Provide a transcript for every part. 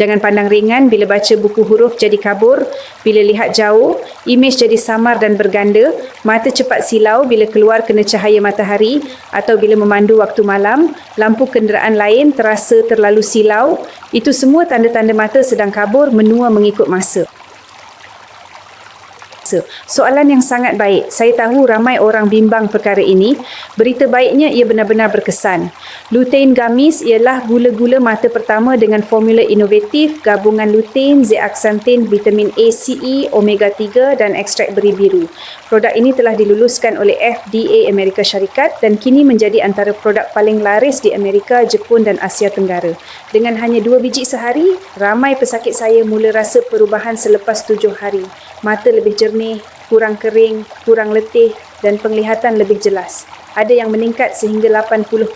Jangan pandang ringan. Bila baca buku huruf jadi kabur, bila lihat jauh, imej jadi samar dan berganda, mata cepat silau bila keluar kena cahaya matahari. Atau bila memandu waktu malam, lampu kenderaan lain terasa terlalu silau, itu semua tanda-tanda mata sedang kabur menua mengikut masa. Soalan yang sangat baik. Saya tahu ramai orang bimbang perkara ini. Berita baiknya ia benar-benar berkesan. Lutein gamis ialah gula-gula mata pertama dengan formula inovatif gabungan lutein, zeaxanthin, vitamin A, CE, omega 3 dan ekstrak beri biru. Produk ini telah diluluskan oleh FDA Amerika Syarikat dan kini menjadi antara produk paling laris di Amerika, Jepun dan Asia Tenggara. Dengan hanya dua biji sehari, ramai pesakit saya mula rasa perubahan selepas tujuh hari. Mata lebih jernih, kurang kering, kurang letih dan penglihatan lebih jelas. Ada yang meningkat sehingga 80%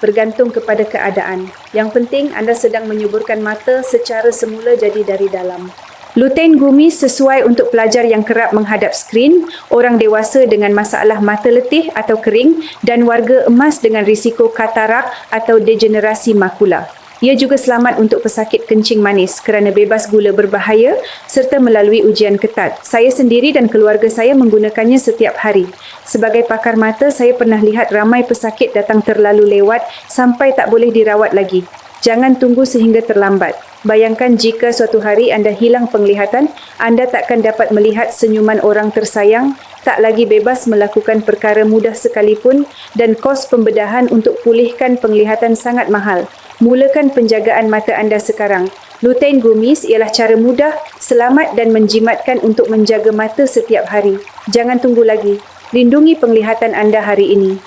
bergantung kepada keadaan. Yang penting anda sedang menyuburkan mata secara semula jadi dari dalam. Lutein gumi sesuai untuk pelajar yang kerap menghadap skrin, orang dewasa dengan masalah mata letih atau kering dan warga emas dengan risiko katarak atau degenerasi makula. Ia juga selamat untuk pesakit kencing manis kerana bebas gula berbahaya serta melalui ujian ketat. Saya sendiri dan keluarga saya menggunakannya setiap hari. Sebagai pakar mata, saya pernah lihat ramai pesakit datang terlalu lewat sampai tak boleh dirawat lagi. Jangan tunggu sehingga terlambat. Bayangkan jika suatu hari anda hilang penglihatan, anda takkan dapat melihat senyuman orang tersayang, tak lagi bebas melakukan perkara mudah sekalipun dan kos pembedahan untuk pulihkan penglihatan sangat mahal. Mulakan penjagaan mata anda sekarang. Lutein Gumis ialah cara mudah, selamat dan menjimatkan untuk menjaga mata setiap hari. Jangan tunggu lagi. Lindungi penglihatan anda hari ini.